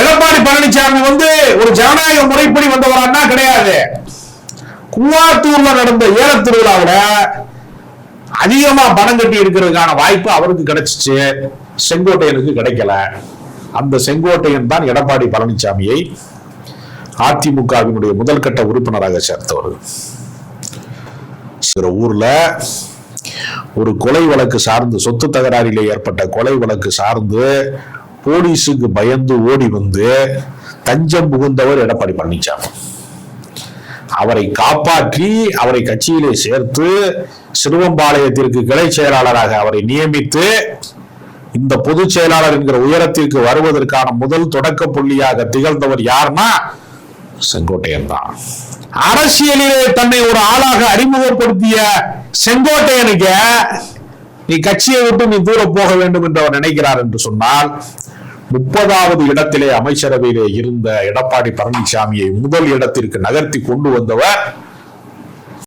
எடப்பாடி பழனிசாமி வந்து ஒரு ஜனநாயக முறைப்படி வந்தவரான்னா கிடையாது. குவாத்தூர்ல நடந்த ஏல திருவிழாவில அதிகமா பணம் கட்டி இருக்கிறதுக்கான வாய்ப்பு அவருக்கு கிடைச்சிச்சு. செங்கோட்டையனுக்கு கிடைக்கல. அந்த செங்கோட்டையன் தான் எடப்பாடி பழனிசாமியை அதிமுகவினுடைய முதல் கட்ட உறுப்பினராக சேர்த்தவர். சில ஊர்ல ஒரு கொலை வழக்கு சார்ந்து சொத்து தகராறிலே ஏற்பட்ட கொலை வழக்கு சார்ந்து போலீஸுக்கு பயந்து ஓடி வந்து தஞ்சம் புகுந்தவர் எடப்பாடி பழனிசாமி அவரை காப்பாற்றி அவரை கட்சியிலே சேர்த்து சிறுவம்பாளையத்திற்கு கிளை செயலாளராக அவரை நியமித்து இந்த பொதுச் செயலாளர் என்கிற உயரத்திற்கு வருவதற்கான முதல் தொடக்க புள்ளியாக திகழ்ந்தவர் யார்னா செங்கோட்டையன் தான். அரசியலிலே தன்னை ஒரு ஆளாக அறிமுகப்படுத்திய செங்கோட்டையனுக்கு நீ கட்சியை விட்டு நீ தூர போக வேண்டும் என்று அவர் நினைக்கிறார் என்று சொன்னால் முப்பதாவது இடத்திலே அமைச்சரவையிலே இருந்த எடப்பாடி பழனிசாமியை முதல் இடத்திற்கு நகர்த்தி கொண்டு வந்தவர்